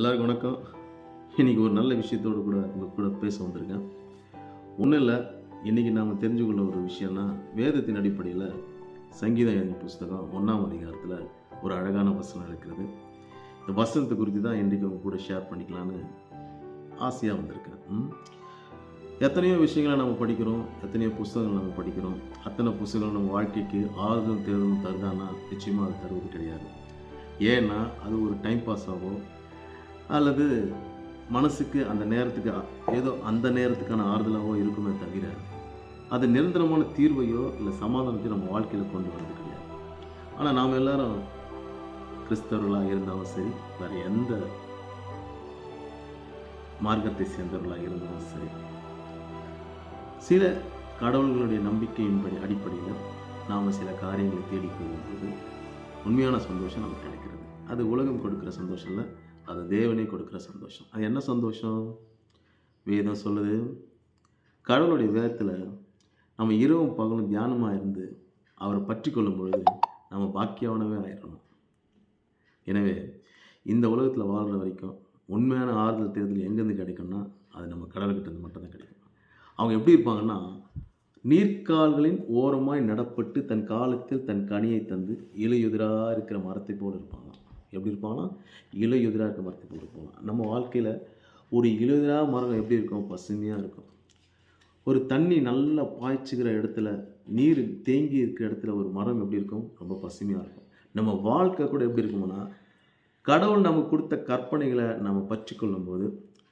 எல்லாருக்கும் வணக்கம். இன்றைக்கி ஒரு நல்ல விஷயத்தோடு கூட உங்கள் கூட பேச வந்திருக்கேன். ஒன்றும் இல்லை இன்றைக்கி நாம் தெரிஞ்சுக்கொள்ள ஒரு விஷயம்னா வேதத்தின் அடிப்படையில் சங்கீதம் எழுதிய புஸ்தகம் ஒன்றாம் அதிகாரத்தில் ஒரு அழகான வசனம் இருக்கிறது இந்த வசனத்தை குறித்து தான் இன்றைக்கி உங்கள் கூட ஷேர் பண்ணிக்கலான்னு ஆசையாக வந்திருக்கேன். எத்தனையோ விஷயங்களை நம்ம படிக்கிறோம் எத்தனையோ புஸ்தகங்கள் நம்ம படிக்கிறோம். அத்தனை புஸ்தகங்கள் நம்ம வாழ்க்கைக்கு ஆறுதல் தேர்தலும் தருதானா நிச்சயமாக அது தருவது கிடையாது. ஏன்னா அது ஒரு டைம் பாஸ் ஆகும். அல்லது மனசுக்கு அந்த நேரத்துக்கு ஏதோ அந்த நேரத்துக்கான ஆறுதலாகவோ இருக்குமே தவிர அது நிரந்தரமான தீர்வையோ இல்லை சமாதானத்தையோ நம்ம வாழ்க்கையில் கொண்டு வரது கிடையாது. ஆனால் நாம் எல்லாரும் கிறிஸ்தவர்களாக இருந்தாலும் சரி வேறு எந்த மார்க்கத்தை சேர்ந்தவர்களாக இருந்தாலும் சரி சில கடவுள்களுடைய நம்பிக்கையின்படி அடிப்படையில் நாம் சில காரியங்களை தேடி போகும்போது உண்மையான சந்தோஷம் நமக்கு கிடைக்கிறது. அது உலகம் கொடுக்குற சந்தோஷம் இல்லை அது தேவனே கொடுக்குற சந்தோஷம். அது என்ன சந்தோஷம்? வேதம் சொல்லுது கடவுளுடைய வேதத்தில் நம்ம இரவும் பகலும் தியானமாக இருந்து அவரை பற்றி கொள்ளும் பொழுது நம்ம பாக்கியவனவே ஆயிடணும் எனவே இந்த உலகத்தில் வாழ்கிற வரைக்கும் உண்மையான ஆறுதல் தேர்தல் எங்கேருந்து கிடைக்கும்னா அது நம்ம கடவுள்கிட்ட மட்டும்தான் கிடைக்கும். அவங்க எப்படி இருப்பாங்கன்னா நீர்க்கால்களின் ஓரமாய் நடப்பட்டு தன் காலத்தில் தன் கனியை தந்து இலையுதிராக இருக்கிற மரத்தை போல் இருப்பாங்க. எப்படி இருப்பாங்கன்னா இலையுதிராக இருக்க மரத்தை போல் இருப்பாங்க நம்ம வாழ்க்கையில் ஒரு இலையுதிராக மரம் எப்படி இருக்கும் பசுமையாக இருக்கும். ஒரு தண்ணி நல்லா பாய்ச்சிக்கிற இடத்துல நீர் தேங்கி இருக்கிற இடத்துல ஒரு மரம் எப்படி இருக்கும் ரொம்ப பசுமையாக இருக்கும். நம்ம வாழ்க்கை கூட எப்படி இருக்கும்னா கடவுள் நமக்கு கொடுத்த கற்பனைகளை நம்ம பற்றி கொள்ளும்போது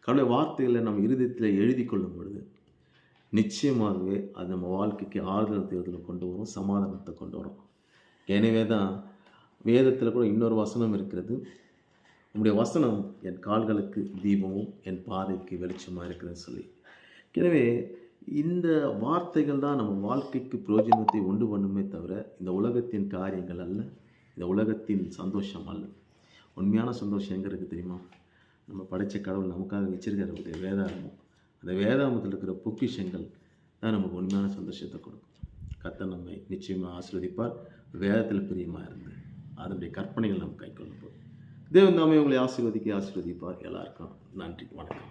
கடவுள் வார்த்தைகளை நம்ம இருதயத்தில் எழுதி கொள்ளும் பொழுது நிச்சயமாகவே அது நம்ம வாழ்க்கைக்கு ஆறுதல் தேர்தலை கொண்டு வரும் சமாதானத்தை கொண்டு வரும். எனவே தான் வேதத்தில் கூட இன்னொரு வசனம் இருக்கிறது. உங்களுடைய வசனம் என் கால்களுக்கு தீபமும் என் பாதைக்கு வெளிச்சமாக இருக்குதுன்னு சொல்லி. எனவே இந்த வார்த்தைகள் தான் நம்ம வாழ்க்கைக்கு பிரயோஜனத்தை உண்டு பண்ணுமே தவிர இந்த உலகத்தின் காரியங்கள் அல்ல இந்த உலகத்தின் சந்தோஷம் அல்ல. உண்மையான சந்தோஷம் எங்கே இருக்குது தெரியுமா? நம்ம படைத்த கடவுள் நமக்காக வச்சிருக்கிற ஒரு வேதாகமம். அந்த வேதாகமத்தில் இருக்கிற பொக்கிஷங்கள் தான் நமக்கு உண்மையான சந்தோஷத்தை கொடுக்கும். கத்தை நம்மை நிச்சயமாக ஆசீர்வதிப்பார். வேதத்தில் பிரியமாக இருந்து. அதனுடைய கற்பனைகள் நாம் கைக்கொள்ளும் போது தேவன் தாமே உங்களை ஆசீர்வதிக்க ஆசீர்வதிப்பார். எல்லாருக்கும் நன்றி வணக்கம்.